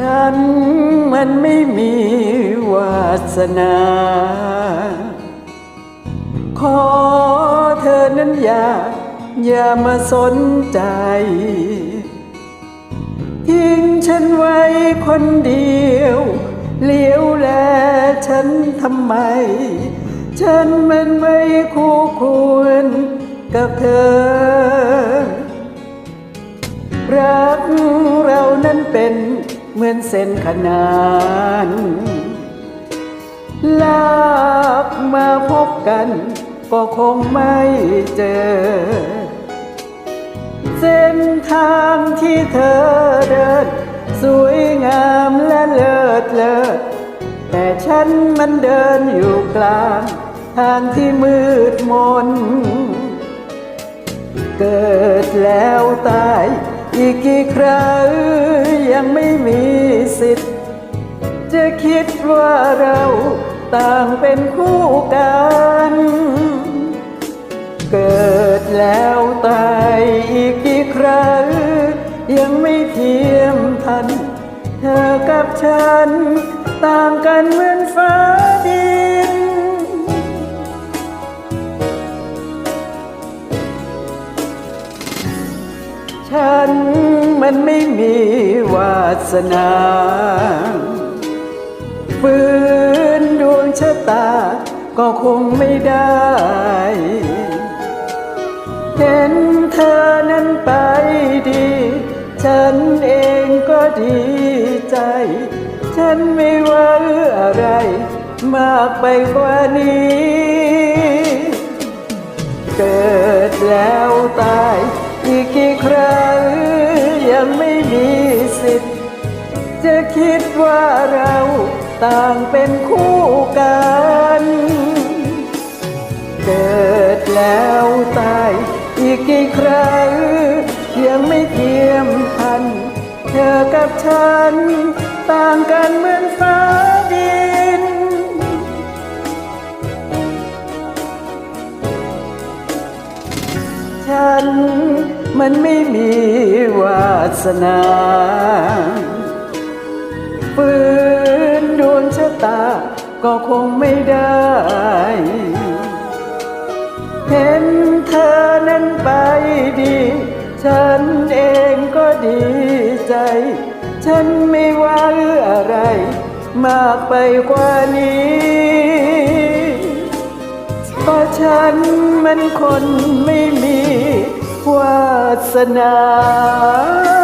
ฉันมันไม่มีวาสนา ขอเธอนั้นอย่า อย่ามาสนใจ ทิ้งฉันไว้คนเดียวเลี้ยวแลฉันทำไม ฉันมันไม่คู่ควรกับเธอ รักเรานั้นเป็น เหมือนเส้นขนานลากมาพบกัน ก็คงไม่เจอ เส้นทางที่เธอเดิน สวยงามและเลิศเลอแต่ฉันมันเดินอยู่กลาง ทางที่มืดมน เกิดแล้วตายอีกกี่ครั้ง สิทธิ์ จะคิดว่าเราต่างเป็นคู่กัน เกิดแล้วตายอีกกี่ครั้งยังไม่เทียมทัน เธอกับฉัน ต่างกันเหมือนฟ้าดิน ฉัน มันไม่มีวาสนาฝืนดวงชะตาก็คงไม่ได้ เห็นเธอนั้นไปดี ฉันเองก็ดีใจ ฉันไม่ว่าอะไร มากไปกว่านี้ มีสิทธิ์ จะคิดว่าเราต่างเป็นคู่กัน เกิดแล้วตายอีกกี่ครั้งยังไม่เทียมพัน เธอกับฉัน ต่างกันเหมือนฟ้าดิน ฉัน มันไม่มีวาสนาฝืนดวงชะตาก็คงไม่ได้ เห็นเธอนั้นไปดี ฉันเองก็ดีใจ ฉันไม่ว่าอะไร มากไปกว่านี้เพราะฉันมันคนไม่มี วาสนา